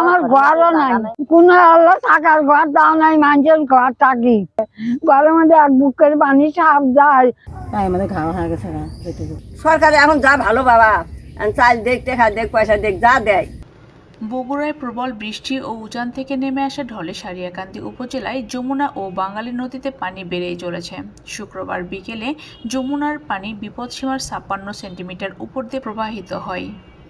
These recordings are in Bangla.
আমার ঘরও নাই। কোন আল্লাহ থাকার ঘর দাও নাই মানুষের ঘর থাকি। ঘরের মধ্যে এক বুক করে পানি সাপ যায়। তাই আমাদের হয়ে গেছে। সরকারে এখন যা ভালো বাবা চাল দেখ টেকা দেখ পয়সা দেখ যা দেয়। বগুড়ায় প্রবল বৃষ্টি ও উজান থেকে নেমে আসা ঢলে সারিয়াকান্দি উপজেলায় যমুনা ও বাঙালি নদীতে পানি বেড়েই চলেছে। শুক্রবার বিকেলে যমুনার পানি বিপদসীমার ছাপ্পান্ন সেন্টিমিটার উপর দিয়ে প্রবাহিত হয়।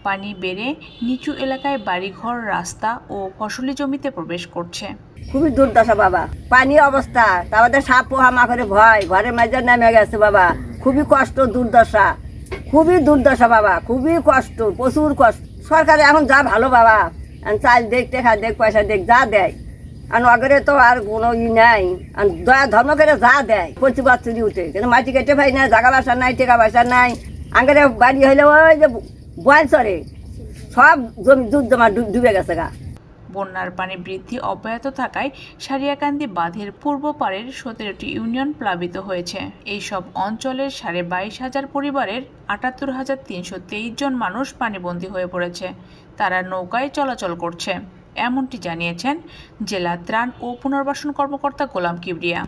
পানি বেড়ে নিচু এলাকায় বাড়িঘর, রাস্তা ও ফসলি জমিতে প্রবেশ করছে। খুবই দুর্দশা বাবা। পানি অবস্থা। তারপরে সাপ পোহা মাখরে ভয়। ঘরের মাঝে নেমে গেছে বাবা। খুবই কষ্ট, দুর্দশা। খুবই দুর্দশা বাবা। খুবই কষ্ট, প্রচুর কষ্ট। সরকারে এখন যা ভালো বাবা। চাল দেখ, টেকা দেখ, পয়সা দেখ, যা দেয়। আর অগরে তো আর কোনো ই নাই। আর দয়া ধর্ম করে যা দেয় প্রতি বাচ্চুরি উঠে। কিন্তু মাটি কেটে ভাই না জাগা বাসা নাই, টেকা পয়সা নাই। আঙ্গারে বাড়ি হইলে ওই যে সব জমা ডুবে গেছে গা। বন্যার পানি বৃদ্ধি অব্যাহত থাকায় সারিয়াকান্দি বাঁধের পূর্ব পাড়ের সতেরোটি ইউনিয়ন প্লাবিত হয়েছে। এই সব অঞ্চলের সাড়ে বাইশ হাজার পরিবারের আটাত্তর হাজার তিনশো তেইশ জন মানুষ পানিবন্দী হয়ে পড়েছে। তারা নৌকায় চলাচল করছে। এমনটি জানিয়েছেন জেলা ত্রাণ ও পুনর্বাসন কর্মকর্তা গোলাম কিবরিয়া।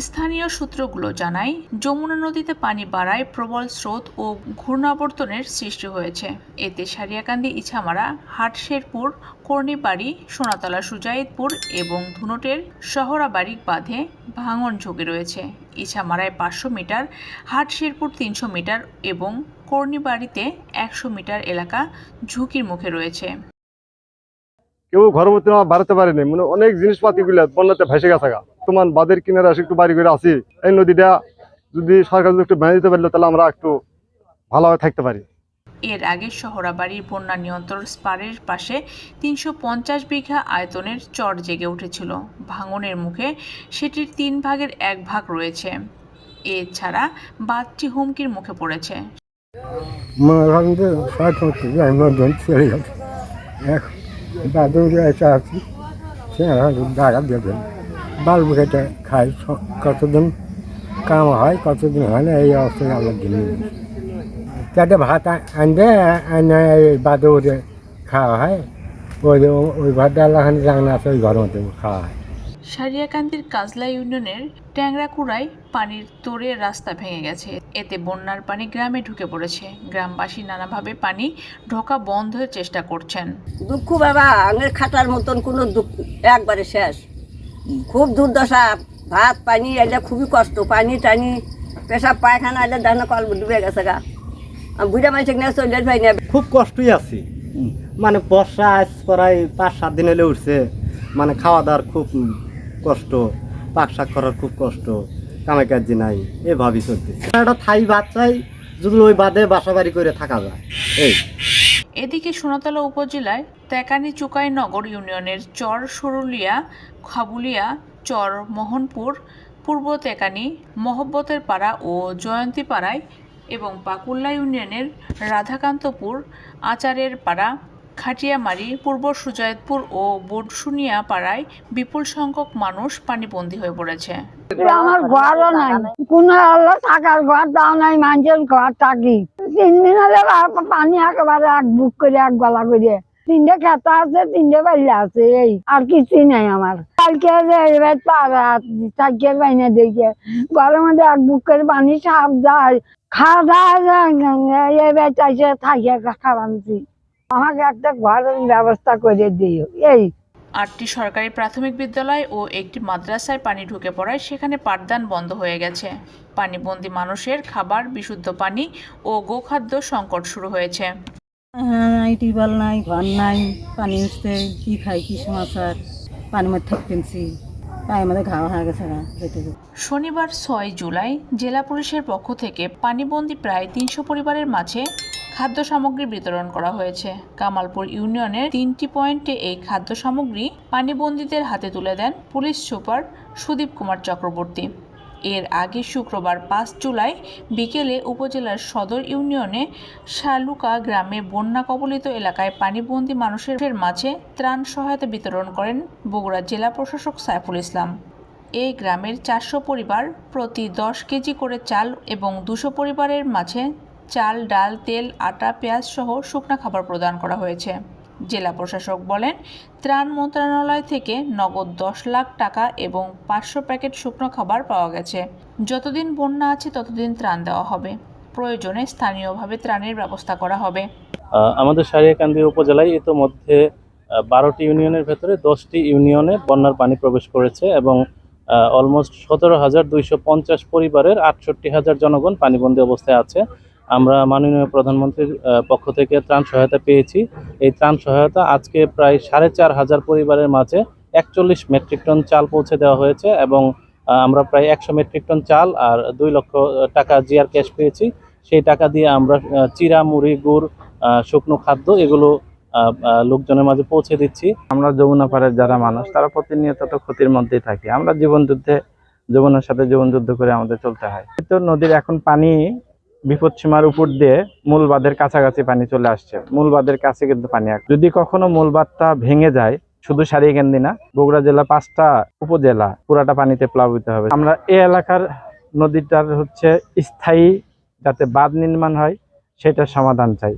স্থানীয় সূত্রগুলো জানায়, যমুনা নদীতে পানি বাড়ায় প্রবল স্রোত ও ঘূর্ণাবর্তনের সৃষ্টি হয়েছে। এতে সারিয়াকান্দি, ইছামারা, হাটশেরপুর কর্ণিবাড়ি সোনাতলা সুজাইদপুর এবং ধুনটের শহরাবাড়ি বাঁধে ভাঙন ঝুঁকি রয়েছে। ইছামারায় পাঁচশো মিটার, হাটশেরপুর তিনশো মিটার এবং কর্ণিবাড়িতে একশো মিটার এলাকা ঝুঁকির মুখে রয়েছে। কেউ আমার বাড়াতে পারেনি মানে অনেক জিনিসপাতি গুলা বন্যাতে ভেসে গেছে তোমার বাদের কিনারে আসে একটু বাড়ি করে আসি। এই নদীটা যদি সরকার যদি একটু বেঁধে দিতে পারল তাহলে আমরা একটু ভালোভাবে থাকতে পারি। এর আগে শহরাবাড়ির বন্যা নিয়ন্ত্রণ স্পারের পাশে তিনশো পঞ্চাশ বিঘা আয়তনের চর জেগে উঠেছিল। ভাঙনের মুখে সেটির তিন ভাগের এক ভাগ রয়েছে। এছাড়া বাঁধটি হুমকির মুখে পড়েছে। এক এসে আছি সে দাঁড়া দেবেন বাল খেটে খাই কতদিন কাম হয় কতদিন হয় না এই অবস্থায় আল্লাহ দিন চারটে ভাত আনবে আনে এই বাদুরে খাওয়া হয়। ওই ওই ভাতটা আল্লাহ রান্না আছে ওই ঘরের মধ্যে খাওয়া হয়। সারিয়াকান্দির কাজলা ইউনিয়নের ট্যাংরাকুড়ায় পানির তোরে রাস্তা ভেঙে গেছে। এতে বন্যার পানি গ্রামে ঢুকে পড়েছে। গ্রামবাসী নানাভাবে পানি ঢোকা বন্ধের চেষ্টা করছেন। দুঃখ বাবা আঙের খাতার মতন কোনো দুঃখ একবারে শেষ। খুব দুর্দশা। ভাত পানি এলে খুবই কষ্ট। পানি টানি পেশাব পায়খানা এলে দেখ কল ডুবে গেছে গা। আর বুড়া মানুষের নিয়ে চলে ভাই না। খুব কষ্টই আছি। মানে বর্ষা আজ প্রায় পাঁচ সাত দিন হলে উঠছে। মানে খাওয়া দাওয়ার খুব কষ্ট পাক শাক করার খুব কষ্ট কামে কাজি নাই এভাবেই চলতেছে। একটা থাই ভাত চাই যদি ওই বাদে বাসা বাড়ি করে থাকা যায়। এই। এদিকে সোনাতলা উপজেলায় তেকানি চুকাই নগর ইউনিয়নের চর সরুলিয়া খাবুলিয়া চর, মোহনপুর, পূর্ব তেকানি, মহব্বতের পাড়া ও জয়ন্তী পাড়ায় এবং পাকুল্লা ইউনিয়নের রাধাকান্তপুর, আচারের পাড়া, খাটিয়ামারি, পূর্ব সুজায়তপুর ও বটসুনিয়া পাড়ায় বিপুল সংখ্যক মানুষ পানিবন্দী হয়ে পড়েছে। আমার ঘরও নাই। কোন আল্লাহ থাকার ঘর দাও নাই, মানুষের ঘর থাকি। তিন দিন হলে পানি একেবারে এক বুক করে, এক গলা করে। তিনটে খেতা আছে, তিনটে বাইলে আছে, এই আর কিছুই নাই আমার। কালকে এবার বাইনে দেখে। এক বুক করে পানি সাপ যায়। খাওয়া দাওয়া এবার চাইছে থাকে খাওয়ানছি আমাকে একটা ঘরের ব্যবস্থা করে দিও। এই। আটটি সরকারি প্রাথমিক বিদ্যালয় ও একটি মাদ্রাসায় পানি ঢুকে পড়ায় সেখানে পাঠদান বন্ধ হয়ে গেছে। পানিবন্দী মানুষের খাবার বিশুদ্ধ পানি ও গোখাদ্য সংকট শুরু হয়েছে। হ্যাঁ নাই টিউবওয়েল নাই ঘর নাই পানি উঠতে কী খাই কী সমাচার? শনিবার ছয় জুলাই জেলা পুলিশের পক্ষ থেকে পানিবন্দী প্রায় তিনশো পরিবারের মাঝে খাদ্য সামগ্রী বিতরণ করা হয়েছে। কামালপুর ইউনিয়নের তিনটি পয়েন্টে এই খাদ্য সামগ্রী পানিবন্দীদের হাতে তুলে দেন পুলিশ সুপার সুদীপ কুমার চক্রবর্তী। এর আগে শুক্রবার পাঁচ জুলাই বিকেলে উপজেলার সদর ইউনিয়নে শালুকা গ্রামে বন্যা কবলিত এলাকায় পানিবন্দী মানুষের মাঝে ত্রাণ সহায়তা বিতরণ করেন বগুড়া জেলা প্রশাসক সাইফুল ইসলাম। এই গ্রামের চারশো পরিবার প্রতি দশ কেজি করে চাল এবং দুশো পরিবারের মাঝে চাল, ডাল, তেল, আটা, পেঁয়াজ সহ শুকনা খাবার প্রদান করা হয়েছে। জেলা প্রশাসক বলেন, ত্রাণ মন্ত্রণালয় থেকে নগদ দশ লাখ টাকা এবং পাঁচশো প্যাকেট শুকনো খাবার পাওয়া গেছে। যতদিন বন্যা আছে, ততদিন ত্রাণ দেওয়া হবে। প্রয়োজনে স্থানীয়ভাবে ত্রাণের ব্যবস্থা করা হবে। আমাদের সারিয়াকান্দি উপজেলায় ইতোমধ্যে বারোটি ইউনিয়নের ভেতরে দশটি ইউনিয়নে বন্যার পানি প্রবেশ করেছে এবং অলমোস্ট সতেরো হাজার দুইশো পঞ্চাশ পরিবারের আটষট্টি হাজার জনগণ পানিবন্দী অবস্থায় আছে। আমরা মাননীয় প্রধানমন্ত্রীর পক্ষ থেকে ত্রাণ সহায়তা পেয়েছি। এই ত্রাণ সহায়তা আজকে প্রায় সাড়ে চার হাজার পরিবারের মাঝে একচল্লিশ মেট্রিক টন চাল পৌঁছে দেওয়া হয়েছে এবং আমরা প্রায় একশো মেট্রিক টন চাল আর দুই লক্ষ টাকা জিআর ক্যাশ পেয়েছি। সেই টাকা দিয়ে আমরা চিরা, মুড়ি, গুড় শুকনো খাদ্য এগুলো লোকজনের মাঝে পৌঁছে দিচ্ছি। আমরা যমুনা পাড়ের যারা মানুষ, তারা প্রতিনিয়ত তো ক্ষতির মধ্যেই থাকি। আমরা জীবন যুদ্ধে, যমুনার সাথে জীবন যুদ্ধ করে আমাদের চলতে হয়। তো নদীর এখন পানি বিপদ সীমার উপর দিয়ে মূল বাঁধের কাছাকাছি পানি চলে আসছে। মূল বাঁধের কাছে কিন্তু পানি আসছে যদি কখনো মূল বাঁধটা ভেঙে যায়, শুধু সারিয়াকান্দি না, বগুড়া জেলা পাঁচটা উপজেলা পুরাটা পানিতে প্লাবিত হবে। আমরা এ এলাকার নদীটার হচ্ছে স্থায়ী যাতে বাঁধ নির্মাণ হয়, সেটার সমাধান চাই।